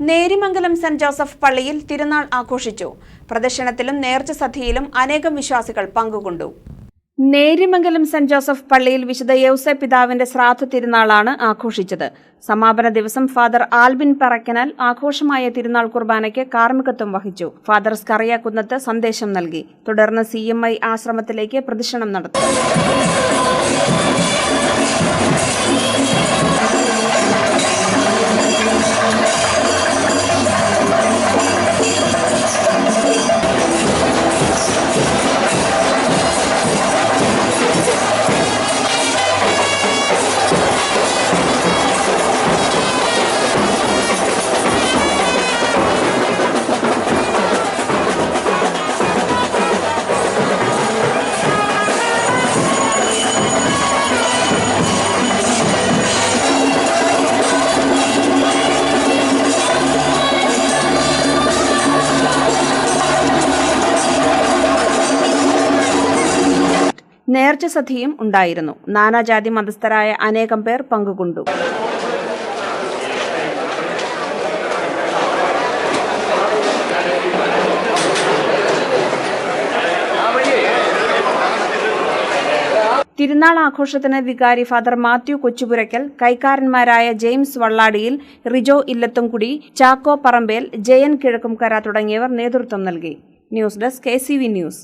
Nerimangalam saint Joseph പള്ളിയിൽ തിരുനാൾ ആഘോഷിച്ചു. പ്രദർശനത്തിലും നേർച്ച സദ്യയിലും അനേകം വിശ്വാസികൾ പങ്കുകൊണ്ടു. നേരിമംഗലം സെന്റ് ജോസഫ് പള്ളിയിൽ വിശുദ്ധ യൗസെ പിതാവിന്റെ ശ്രാദ്ധ തിരുനാളാണ് ആഘോഷിച്ചത്. സമാപന ദിവസം ഫാദർ ആൽബിൻ പറക്കനാൽ ആഘോഷമായ തിരുനാൾ കുർബാനയ്ക്ക് കാർമ്മികത്വം വഹിച്ചു. ഫാദർ സ്കറിയ കുന്നത്ത് സന്ദേശം നൽകി. തുടർന്ന് സി ആശ്രമത്തിലേക്ക് പ്രദർശനം നടത്തി. നേർച്ച സദ്യയും ഉണ്ടായിരുന്നു. നാനാജാതി മതസ്ഥരായ അനേകം പേർ പങ്കുകൊണ്ടു. തിരുനാൾ ആഘോഷത്തിന് വികാരി ഫാദർ മാത്യു കൊച്ചുപുരയ്ക്കൽ കൈക്കാരന്മാരായ ജെയിംസ് വള്ളാടിയിൽ റിജോ ഇല്ലത്തുംകുടി ചാക്കോ പറമ്പേൽ ജയൻ കിഴക്കുംകര തുടങ്ങിയവർ നേതൃത്വം നൽകി. News desk K news.